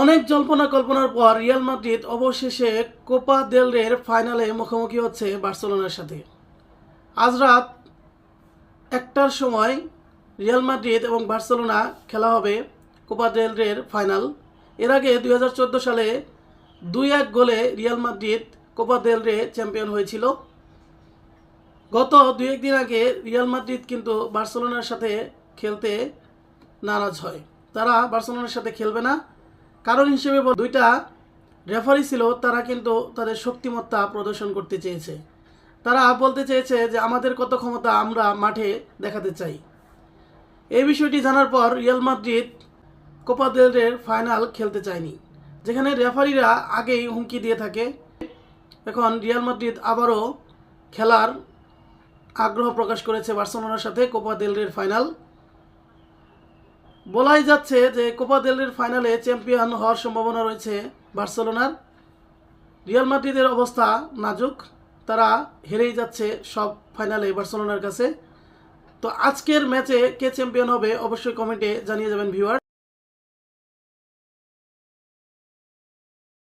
অনেক জল্পনা কল্পনার পর রিয়াল মাদ্রিদ অবশেষে কোপা দেল রের ফাইনালে মুখোমুখি হচ্ছে বার্সেলোনার সাথে। আজ রাত একটার সময় রিয়াল মাদ্রিদ এবং বার্সেলোনা খেলা হবে কোপা দেল রের ফাইনাল এর আগে দু হাজার চোদ্দ সালে দুই এক গোলে রিয়াল মাদ্রিদ কোপা দেল রে চ্যাম্পিয়ন হয়েছিল। গত দুই একদিন আগে রিয়াল মাদ্রিদ কিন্তু বার্সেলোনার সাথে খেলতে নারাজ হয়। তারা বার্সেলোনার সাথে খেলবে না। কারণ হিসেবে দুইটা রেফারি ছিল, তারা কিন্তু তাদের শক্তিমত্তা প্রদর্শন করতে চেয়েছে। তারা বলতে চেয়েছে যে, আমাদের কত ক্ষমতা আমরা মাঠে দেখাতে চাই। এই বিষয়টি জানার পর রিয়াল মাদ্রিদ কোপা দেল রের ফাইনাল খেলতে চায়নি, যেখানে রেফারিরা আগেই হুমকি দিয়ে থাকে। এখন রিয়াল মাদ্রিদ আবারও খেলার আগ্রহ প্রকাশ করেছে বার্সেলোনার সাথে কোপা দেল রের ফাইনাল। বলাই যাচ্ছে যে কোপা দেলের ফাইনালে চ্যাম্পিয়ন হওয়ার সম্ভাবনা রয়েছে বার্সেলোনার। রিয়াল মাদ্রিদের অবস্থা নাজুক, তারা হেরেই যাচ্ছে সব ফাইনালে বার্সেলোনার কাছে। তো আজকের ম্যাচে কে চ্যাম্পিয়ন হবে অবশ্যই কমেন্টে জানিয়ে যাবেন ভিউয়ার